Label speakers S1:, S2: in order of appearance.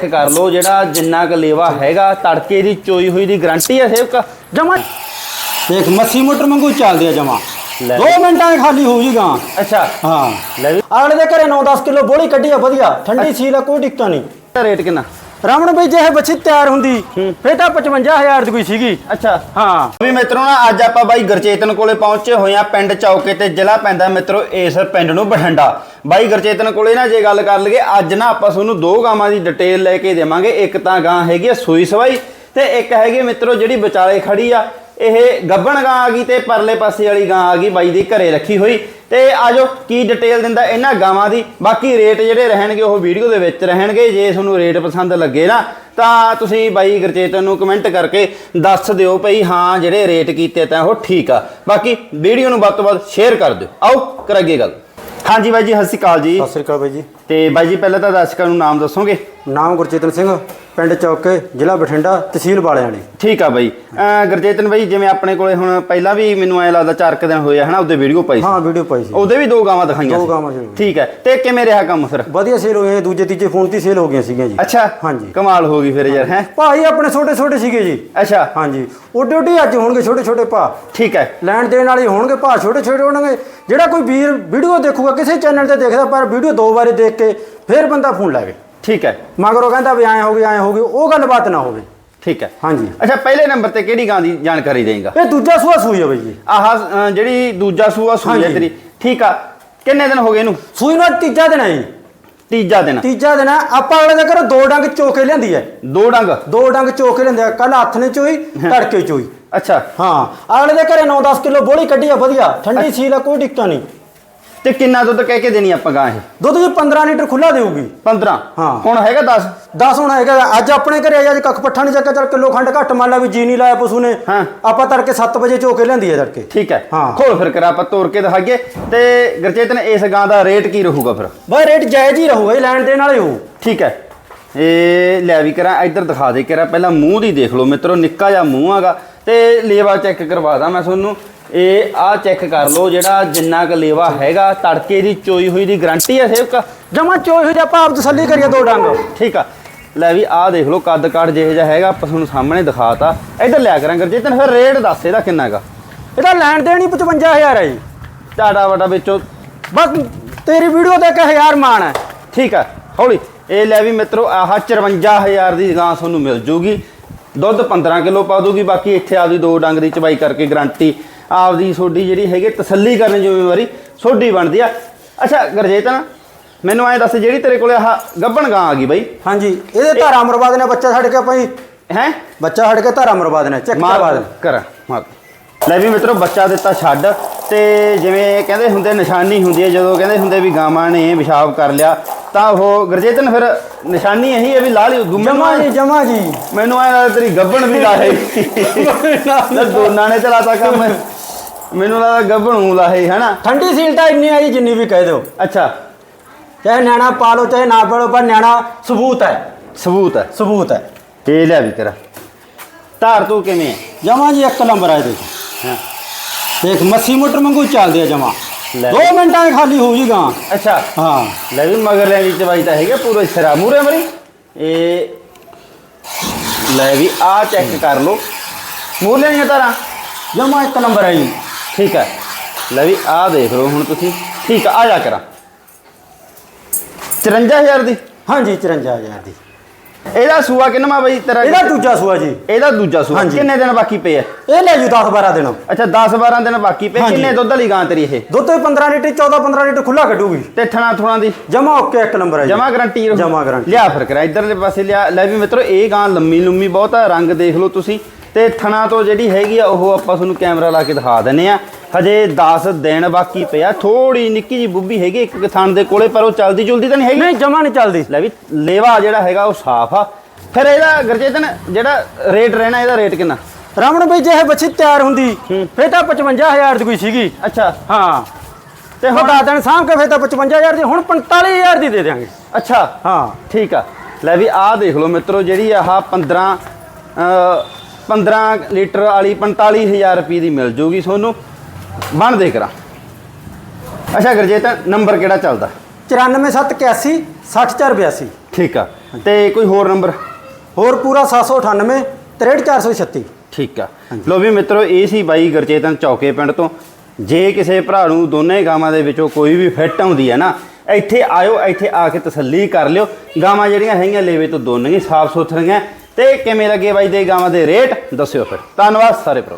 S1: Check ਕਰ ਲਓ ਜਿਹੜਾ ਜਿੰਨਾ ਕੁ ਲੇਵਾ ਹੈਗਾ ਤੜਕੇ ਦੀ ਚੋਈ ਹੋਈ ਦੀ ਗਾਰੰਟੀ ਹੈ ਸੇਵਕ। ਜਮਾ।
S2: ਦੇਖ ਮੱਸੀ ਮੋਟਰ ਵਾਂਗੂ ਚੱਲਦੇ ਆ ਜਮਾ।
S1: ਲੈ।
S2: 2 ਮਿੰਟਾਂ 'ਚ ਖਾਲੀ ਹੋ ਜੀ ਗਾਂ।
S1: ਅੱਛਾ।
S2: ਹਾਂ।
S1: ਲੈ ਵੀ।
S2: ਅਗਲੇ ਦੇ ਘਰੇ 9-10 ਕਿਲੋ ਬੋਲੀ ਕੱਢੀ ਆ ਵਧੀਆ। ਠੰਡੀ ਸੀਲ ਆ ਕੋਈ ਦਿੱਕਤ ਨਹੀਂ।
S1: ਰੇਟ ਕਿੰਨਾ?
S2: ਰਾਮਣ ਬਈ ਜੇ ਇਹ ਬੱਚੀ ਤਿਆਰ ਹੁੰਦੀ ਫੇਰ ਤਾਂ 55000 ਦੀ ਕੋਈ ਸੀਗੀ।
S1: ਅੱਛਾ।
S2: ਹਾਂ।
S1: ਵੀ ਮਿੱਤਰੋ ਨਾ ਅੱਜ ਆਪਾਂ ਬਾਈ ਗੁਰਚੇਤਨ ਕੋਲੇ ਪਹੁੰਚੇ ਹੋਏ ਆ ਪਿੰਡ ਚੌਕੇ ਤੇ ਜ਼ਿਲ੍ਹਾ ਪੈਂਦਾ ਮਿੱਤਰੋ ਇਸ ਪਿੰਡ ਨੂੰ ਬਠਿੰਡਾ। ਬਾਈ ਗੁਰਚੇਤਨ ਕੋਲੇ ਨਾ ਜੇ ਗੱਲ ਕਰ ਲਈਏ ਅੱਜ ਨਾ ਆਪਾਂ ਤੁਹਾਨੂੰ ਦੋ ਗਾਵਾਂ ਦੀ ਡਿਟੇਲ ਲੈ ਕੇ ਦੇਵਾਂਗੇ। ਇੱਕ ਤਾਂ ਗਾਂ ਹੈਗੀ ਆ ਸੂਈ ਸਵਾਈ ਤੇ ਇੱਕ ਹੈਗੀ ਮਿੱਤਰੋ ਜਿਹੜੀ ਵਿਚਾਲੇ ਖੜੀ ਆ। ਇਹ ਗੱਬਣ ਗਾਂ ਆ ਗਈ ਤੇ ਪਰਲੇ ਪਾਸੇ ਵਾਲੀ ਗਾਂ ਆ ਗਈ ਬਾਈ ਦੀ ਘਰੇ ਰੱਖੀ ਹੋਈ। ਤੇ ਆਜੋ ਕੀ ਡਿਟੇਲ ਦਿੰਦਾ ਇਹਨਾਂ ਗਾਵਾਂ ਦੀ? ਬਾਕੀ ਰੇਟ ਜਿਹੜੇ ਰਹਿਣਗੇ ਉਹ ਵੀਡੀਓ ਦੇ ਵਿੱਚ ਰਹਿਣਗੇ। ਜੇ ਤੁਹਾਨੂੰ ਰੇਟ ਪਸੰਦ ਲੱਗੇ ਨਾ ਤਾਂ ਤੁਸੀਂ ਬਾਈ ਗੁਰਚੇਤਨ ਨੂੰ ਕਮੈਂਟ ਕਰਕੇ ਦੱਸ ਦਿਓ ਭਈ ਹਾਂ ਜਿਹੜੇ ਰੇਟ ਕੀਤੇ ਤਾਂ ਉਹ ਠੀਕ ਆ। ਬਾਕੀ ਵੀਡੀਓ ਨੂੰ ਵੱਧ ਤੋਂ ਵੱਧ ਸ਼ੇਅਰ ਕਰ ਦਿਓ। ਆਓ ਕਰਾਂਗੇ ਗੱਲ। ਹਾਂਜੀ ਬਾਈ ਜੀ ਸਤਿ ਸ਼੍ਰੀ ਅਕਾਲ ਜੀ।
S2: ਸਤਿ ਸ੍ਰੀ ਅਕਾਲ ਬਾਈ ਜੀ।
S1: ਤੇ ਬਾਈ ਜੀ ਪਹਿਲਾਂ ਤਾਂ ਦਰਸ਼ਕਾਂ ਨੂੰ ਨਾਮ ਦੱਸੋਗੇ?
S2: ਨਾਮ ਗੁਰਚੇਤਨ ਸਿੰਘ ਪਿੰਡ ਚੌਕੇ ਜ਼ਿਲ੍ਹਾ ਬਠਿੰਡਾ ਤਹਿਸੀਲ ਵਾਲਿਆਂ ਨੇ
S1: ਠੀਕ ਆ ਬਾਈ। ਅਹ ਗੁਰਚੇਤਨ ਬਾਈ ਜਿਵੇਂ ਆਪਣੇ ਕੋਲੇ ਹੁਣ ਪਹਿਲਾਂ ਵੀ ਮੈਨੂੰ ਐ ਲੱਗਦਾ ਚਾਰ ਕੁ ਦਿਨ ਹੋਏ ਆ ਹਨਾ? ਉਹਦੇ ਵੀਡੀਓ ਪਾਈ ਸੀ।
S2: ਹਾਂ ਵੀਡੀਓ ਪਾਈ ਸੀ।
S1: ਉਹਦੇ ਵੀ ਦੋ ਗਾਵਾਂ ਦਿਖਾਈਆਂ
S2: ਦੋ
S1: ਸੀ।
S2: ਗਾਵਾਂ ਸੀ।
S1: ਠੀਕ ਹੈ ਤੇ ਕਿਵੇਂ ਰਿਹਾ ਕੰਮ ਫਿਰ?
S2: ਵਧੀਆ ਸੇਲ ਹੋ ਗਏ। ਦੂਜੇ ਤੀਜੇ ਫੋਨ ਤੇ ਸੇਲ ਹੋ ਗਈਆਂ ਸੀਗੀਆਂ ਜੀ।
S1: ਅੱਛਾ।
S2: ਹਾਂਜੀ।
S1: ਕਮਾਲ ਹੋ ਗਈ ਫਿਰ ਯਾਰ ਹੈ?
S2: ਭਾਈ ਆਪਣੇ ਛੋਟੇ ਛੋਟੇ ਸੀਗੇ ਜੀ।
S1: ਅੱਛਾ।
S2: ਹਾਂਜੀ। ਉੱਡੇ ਉੱਡੇ ਅੱਜ ਹੋਣਗੇ ਛੋਟੇ ਛੋਟੇ ਭਾ
S1: ਠੀਕ ਹੈ
S2: ਲੈਣ ਦੇਣ ਵਾਲੇ ਹੋਣਗੇ ਭਾ ਛੋਟੇ ਛੋਟੇ ਹੋਣਗੇ। ਜਿਹੜਾ ਕੋਈ ਵੀਰ ਵੀਡੀਓ ਦੇਖੂਗਾ ਕਿਸੇ ਚੈਨਲ ਤੇ ਦੇਖਦਾ ਪਰ ਵੀਡੀਓ ਦੋ ਵਾਰੀ ਦੇਖ ਕੇ ਫਿਰ ਬੰਦਾ ਫੋਨ ਲਾਵੇ
S1: ਠੀਕ ਹੈ।
S2: ਮਗਰੋਂ ਕਹਿੰਦਾ ਵੀ ਐਂ ਹੋ ਗਈ ਐਂ ਹੋ ਗਈ ਉਹ ਗੱਲਬਾਤ ਨਾ ਹੋਵੇ।
S1: ਠੀਕ ਹੈ।
S2: ਹਾਂਜੀ।
S1: ਅੱਛਾ ਪਹਿਲੇ ਨੰਬਰ ਤੇ ਕਿਹੜੀ ਗਾਂ ਦੀ ਜਾਣਕਾਰੀ ਦੇਂਗਾ?
S2: ਇਹ ਦੂਜਾ ਸੂਆ ਸੂਈ ਆ ਬਈ ਜੀ।
S1: ਆਹ ਜਿਹੜੀ ਦੂਜਾ ਸੂਆ ਸੂਈ ਹੈ। ਤੇਰੀ। ਠੀਕ ਆ। ਕਿੰਨੇ ਦਿਨ ਹੋ ਗਏ ਇਹਨੂੰ?
S2: ਸੂਈ ਨੂੰ ਤੀਜਾ ਦਿਨ ਹੈ ਜੀ।
S1: ਤੀਜਾ ਦਿਨ।
S2: ਤੀਜਾ ਦਿਨ ਹੈ ਆਪਾਂ ਵਾਲੇ ਦੇ ਘਰੋਂ ਦੋ ਡੰਗ ਚੋਕੇ ਲਿਆਂਦੀ ਹੈ।
S1: ਦੋ ਡੰਗ?
S2: ਦੋ ਡੰਗ ਚੋਕੇ ਲਿਆਂਦੇ ਕੱਲ ਹੱਥ ਨੇ ਚੋਈ ਤੜਕੇ ਚੋਈ।
S1: ਅੱਛਾ।
S2: ਹਾਂ। ਅਗਲੇ ਦੇ ਘਰੇ 9-10 ਕਿਲੋ ਬੋਲੀ ਕੱਢੀ ਆ ਵਧੀਆ। ਠੰਡੀ ਸੀਲ ਆ ਕੋਈ ਦਿੱਕਤ ਨਹੀਂ।
S1: ਤੇ ਕਿੰਨਾ ਦੁੱਧ ਕਹਿ ਕੇ ਦੇਣੀ ਆਪਾਂ ਗਾਂ ਇਹ?
S2: ਦੁੱਧ ਜੀ 15 ਲੀਟਰ ਖੁੱਲਾ ਦੇਊਗੀ।
S1: 15
S2: ਹਾਂ।
S1: ਹੁਣ ਹੈਗਾ 10
S2: 10 ਹੁਣ ਹੈਗਾ। ਅੱਜ ਆਪਣੇ ਘਰੇ ਆਇਆ ਅੱਜ ਕੱਖ ਪੱਠਾ ਨਹੀਂ ਚੱਕਿਆ ਚੱਲ ਕਿਲੋ ਖੰਡ ਘੱਟ ਮੰਨ ਲਾ ਵੀ ਜੀ ਨਹੀਂ ਲਾਇਆ ਪਸ਼ੂ ਨੇ।
S1: ਹਾਂ।
S2: ਆਪਾਂ ਤੜਕੇ 7 ਵਜੇ ਚੋਕੇ ਲਿਆਂਦੀ ਹੈ ਤੜਕੇ।
S1: ਠੀਕ ਹੈ।
S2: ਹਾਂ।
S1: ਖੋਲ ਫਿਰ ਕਰਾ ਆਪਾਂ ਤੋੜ ਕੇ ਦਿਖਾਈਏ। ਤੇ ਗੁਰਚੇਤਨ ਇਸ ਗਾਂ ਦਾ ਰੇਟ ਕੀ ਰਹੂਗਾ ਫਿਰ?
S2: ਬਈ ਰੇਟ ਜਾਇਜ਼ ਹੀ ਰਹੂਗਾ ਇਹ ਲੈਣ ਦੇਣ ਵਾਲੇ ਹੋ।
S1: ਠੀਕ ਹੈ। ਇਹ ਲੈ ਵੀ ਕਰਾਂ ਇੱਧਰ ਦਿਖਾ ਦੇ ਕਰਾਂ। ਪਹਿਲਾਂ ਮੂੰਹ ਦੀ ਦੇਖ ਲਓ ਮਿੱਤਰੋ ਨਿੱਕਾ ਜਿਹਾ ਮੂੰਹ ਹੈਗਾ। ਤੇ ਲੇਵਾ ਚੈੱਕ ਕਰਵਾ ਦਾਂ ਮੈਂ ਤੁਹਾਨੂੰ। ਇਹ ਆ ਚੈੱਕ ਕਰ ਲਓ ਜਿਹੜਾ ਜਿੰਨਾ ਕੁ ਲੇਵਾ ਹੈਗਾ ਤੜਕੇ ਦੀ ਚੋਈ ਹੋਈ ਦੀ ਗਾਰੰਟੀ ਹੈ ਸੇਵਕ?
S2: ਜਮਾ ਚੋਈ ਹੋਈ ਤੇ ਆਪਾਂ ਆਪ ਤਸੱਲੀ ਕਰੀਏ ਦੋ ਡੰਗ।
S1: ਠੀਕ ਆ। ਲੈ ਵੀ ਆਹ ਦੇਖ ਲਓ ਕੱਦ ਕਾਠ ਜਿਹੋ ਜਿਹਾ ਹੈਗਾ ਆਪਾਂ ਤੁਹਾਨੂੰ ਸਾਹਮਣੇ ਦਿਖਾਤਾ। ਇੱਧਰ ਲਿਆ ਕਰਾਂ ਗੁਰਜੀਤਨ ਫਿਰ ਰੇਟ ਦੱਸ ਇਹਦਾ ਕਿੰਨਾ ਹੈਗਾ
S2: ਇਹਦਾ ਲੈਣ ਦੇਣ ਹੀ 55000 ਹੈ ਜੀ।
S1: ਟਾਟਾ ਵਟਾ ਵਿੱਚੋਂ
S2: ਬਸ ਤੇਰੀ ਵੀਡੀਓ ਕੇ ਹਜ਼ਾਰ ਮਾਣ ਹੈ
S1: ਠੀਕ ਆ ਹੌਲੀ। ਇਹ ਲੈ ਵੀ ਮਿੱਤਰੋ ਆਹ 54000 ਦੀ ਗਾਂ ਤੁਹਾਨੂੰ ਮਿਲ ਜੂਗੀ। ਦੁੱਧ 15 ਕਿਲੋ ਪਾ ਦੂਗੀ ਬਾਕੀ ਇੱਥੇ ਆਪਦੀ ਦੋ ਡੰਗ ਦੀ ਚਬਾਈ ਕਰਕੇ ਗਾਰੰਟੀ ਆਪਦੀ ਸੋਡੀ ਜਿਹੜੀ ਹੈਗੀ ਤਸੱਲੀ ਕਰਨ ਜ਼ਿੰਮੇਵਾਰੀ ਸੋਡੀ ਬਣਦੀ ਆ। ਅੱਛਾ ਗਰਜੇਤਨ ਮੈਨੂੰ ਐਂ ਦੱਸ ਜਿਹੜੀ ਤੇਰੇ ਕੋਲੇ ਆਹ ਗੱਬਣ ਗਾਂ ਆ ਗਈ ਬਾਈ?
S2: ਹਾਂਜੀ ਇਹਦੇ ਧਾਰਾ ਮਰਵਾ ਦੇਣਾ ਬੱਚਾ ਛੱਡ ਕੇ ਆਪਾਂ ਜੀ।
S1: ਹੈ?
S2: ਬੱਚਾ ਛੱਡ ਕੇ ਧਾਰਾ ਮਰਵਾ ਦੇਣਾ ਚੈੱਕ ਕਰਵਾ ਦੇਣਾ
S1: ਕਰ ਮਾਰ ਲੈ ਵੀ ਮਿੱਤਰੋ ਬੱਚਾ ਦਿੱਤਾ ਛੱਡ। ਤੇ ਜਿਵੇਂ ਕਹਿੰਦੇ ਹੁੰਦੇ ਨਿਸ਼ਾਨੀ ਹੁੰਦੀ ਹੈ ਜਦੋਂ ਕਹਿੰਦੇ ਹੁੰਦੇ ਵੀ ਗਾਵਾਂ ਨੇ ਪਿਸ਼ਾਬ ਕਰ ਲਿਆ ਤਾਂ ਉਹ ਗਰਜੇਤਨ ਫਿਰ ਨਿਸ਼ਾਨੀ ਇਹੀ ਹੈ ਵੀ ਲਾਲ
S2: ਜਮਾ ਜੀ ਜਮਾ ਜੀ।
S1: ਮੈਨੂੰ ਐ ਲੱਗਦਾ ਤੇਰੀ ਗੱਬਣ ਵੀ ਲਾਹੇ ਨਾ ਦੋਨਾਂ ਨੇ ਚਲਾਤਾ ਕੰਮ। ਮੈਨੂੰ ਲੱਗਦਾ ਗੱਬਣੂ ਲਾਹੇ ਹੈਨਾ?
S2: ਠੰਡੀ ਸੀਲ ਤਾਂ ਇੰਨੀ ਆ ਜੀ ਜਿੰਨੀ ਵੀ ਕਹਿ ਦਿਓ।
S1: ਅੱਛਾ।
S2: ਚਾਹੇ ਨਿਆਣਾ ਪਾਲੋ ਚਾਹੇ ਨਾ ਪਾਲੋ ਪਰ ਨਿਆਣਾ ਸਬੂਤ ਹੈ।
S1: ਸਬੂਤ ਹੈ।
S2: ਸਬੂਤ ਹੈ।
S1: ਇਹ ਲਿਆ ਵੀ ਤੇਰਾ ਧਾਰ ਤੂੰ ਕਿਵੇਂ ਹੈ?
S2: ਜਮਾ ਜੀ ਇੱਕ ਨੰਬਰ ਆ ਦੇਖ
S1: ਹਾਂ।
S2: ਦੇਖ ਮੱਸੀ ਮੋਟਰ ਵਾਂਗੂ ਚੱਲਦੇ ਆ ਜਮਾ।
S1: ਲੈ।
S2: 2 ਮਿੰਟਾਂ 'ਚ ਖਾਲੀ ਹੋ ਜੀ ਗਾਂ
S1: ਅੱਛਾ।
S2: ਹਾਂ।
S1: ਲੈ ਵੀ ਮਗਰ ਲੈਣੀ ਚਵਾਈ ਤਾਂ ਹੈਗਾ ਪੂਰਾ ਸਿਰਾ ਮੂਰੇ ਮਰੀ ਇਹ ਲੈ ਵੀ ਆ ਚੈੱਕ ਕਰ ਲਓ। ਮੂਰ ਲੈਣੀਆਂ ਤਾਰਾਂ।
S2: ਜਮਾ ਇੱਕ ਨੰਬਰ ਹੈ ਜੀ।
S1: ਠੀਕ ਹੈ ਲੈ ਵੀ ਆ ਦੇਖ ਲਓ ਹੁਣ ਤੁਸੀਂ। ਠੀਕ ਆ ਆ ਜਾ ਕਰਾਂ। 54000 ਦੀ?
S2: ਹਾਂਜੀ 54000 ਦੀ।
S1: ਇਹਦਾ ਸੂਆ ਕਿੰਨਵਾ ਬਈ ਤੇਰਾ?
S2: ਇਹਦਾ ਦੂਜਾ ਸੂਆ ਜੀ।
S1: ਇਹਦਾ ਦੂਜਾ ਸੂਆ।
S2: ਹਾਂਜੀ।
S1: ਕਿੰਨੇ ਦਿਨ ਬਾਕੀ ਪਏ ਆ?
S2: ਇਹ ਲੈ ਜੂ 10 12 ਦਿਨ।
S1: ਅੱਛਾ 10 12 ਦਿਨ ਬਾਕੀ ਪਏ।
S2: ਹਾਂਜੀ।
S1: ਕਿੰਨੇ ਦੁੱਧ ਵਾਲੀ ਗਾਂ ਤੇਰੀ ਇਹ?
S2: ਦੁੱਧ 15 ਲੀਟਰ 14 15 ਲੀਟਰ ਖੁੱਲਾ ਕੱਢੂਗੀ।
S1: ਤੇ ਥਣਾ ਥੁਣਾ ਦੀ?
S2: ਜਮਾ ਓਕੇ ਇੱਕ ਨੰਬਰ ਹੈ ਜੀ।
S1: ਜਮਾ ਗਰੰਟੀ
S2: ਜਮਾ ਗਾਰੰਟੀ
S1: ਲਿਆ ਫਿਰ ਕਰਾ ਇਧਰਲੇ ਪਾਸੇ ਲਿਆ। ਲੈ ਵੀ ਮਿੱਤਰੋ ਇਹ ਗਾਂ ਲੰਮੀ ਲੰਮੀ ਬਹੁਤ ਆ। ਰੰਗ ਦੇਖ ਲਓ ਤੁਸੀਂ। ਤੇ ਥਣਾ ਤੋਂ ਜਿਹੜੀ ਹੈਗੀ ਆ ਉਹ ਆਪਾਂ ਤੁਹਾਨੂੰ ਕੈਮਰਾ ਲਾ ਕੇ ਦਿਖਾ ਦਿੰਨੇ ਆ। ਹਜੇ 10 ਦਿਨ ਬਾਕੀ ਪਿਆ ਥੋੜੀ ਨਿੱਕੀ ਜੀ ਬੁੱਬੀ ਹੈਗੀ ਇੱਕ ਕੁ ਥਣ ਦੇ ਕੋਲੇ ਪਰ ਉਹ ਚਲਦੀ ਜੁਲਦੀ ਤਾਂ ਨਹੀਂ ਹੈਗੀ।
S2: ਨਹੀਂ ਜਮਾ ਨਹੀਂ ਚੱਲਦੀ।
S1: ਲੈ ਵੀ ਲੇਵਾ ਜਿਹੜਾ ਹੈਗਾ ਉਹ ਸਾਫ਼ ਆ। ਫਿਰ ਇਹਦਾ ਗਰਜੇਤਨ ਜਿਹੜਾ ਰੇਟ ਰਹਿਣਾ ਇਹਦਾ ਰੇਟ ਕਿੰਨਾ?
S2: ਰਾਮਣ ਬਈ ਜੇ ਇਹ ਬੱਚੀ ਤਿਆਰ ਹੁੰਦੀ ਫੇਰ ਤਾਂ 55000 ਦੀ ਕੋਈ ਸੀਗੀ।
S1: ਅੱਛਾ।
S2: ਹਾਂ।
S1: ਤੇ
S2: ਹੁਣ
S1: ਹੁਣ?
S2: ਦੱਸ ਦੇਣ ਸਾਂਭ ਕੇ ਫੇਰ ਤਾਂ 55000 ਦੀ ਹੁਣ 45000 ਦੀ ਦੇ ਦਿਆਂਗੇ।
S1: ਅੱਛਾ।
S2: ਹਾਂ।
S1: ਠੀਕ ਆ। ਲੈ ਵੀ ਆਹ ਦੇਖ ਲਓ ਮਿੱਤਰੋ ਜਿਹੜੀ ਆਹ 15 ਅ 15 ਲੀਟਰ ਵਾਲੀ 45000 ਰੁਪਏ ਦੀ ਮਿਲ ਜੂਗੀ ਤੁਹਾਨੂੰ। ਬਣ ਦੇ ਕਰਾਂ। ਅੱਛਾ ਗੁਰਜੀਤ ਨੰਬਰ ਕਿਹੜਾ ਚੱਲਦਾ?
S2: 94781 60482
S1: ਠੀਕ ਆ। ਤੇ ਕੋਈ ਹੋਰ ਨੰਬਰ?
S2: ਹੋਰ ਪੂਰਾ 798 63436
S1: ਠੀਕ ਆ। ਲੋ ਵੀ ਮਿੱਤਰੋ ਇਹ ਸੀ ਬਾਈ ਗੁਰਚੇਤਨ ਚੌਕੇ ਪਿੰਡ ਤੋਂ। ਜੇ ਕਿਸੇ ਭਰਾ ਨੂੰ ਦੋਨੇ ਗਾਵਾਂ ਦੇ ਵਿੱਚੋਂ ਕੋਈ ਵੀ ਫਿੱਟ ਆਉਂਦੀ ਹੈ ਨਾ ਇੱਥੇ ਆਇਓ ਇੱਥੇ ਆ ਕੇ ਤਸੱਲੀ ਕਰ ਲਿਓ। ਗਾਵਾਂ ਜਿਹੜੀਆਂ ਹੈਗੀਆਂ ਲੇਵੇ ਤੋਂ ਦੋਨੇ ਹੀ ਸਾਫ਼ ਸੁਥਰੀਆਂ ਤੇ ਕਿਵੇਂ ਲੱਗੇ ਬਾਈ ਦੇ ਗਾਵਾਂ ਦੇ ਰੇਟ ਦੱਸਿਓ ਫਿਰ। ਧੰਨਵਾਦ ਸਾਰੇ ਭਰਾ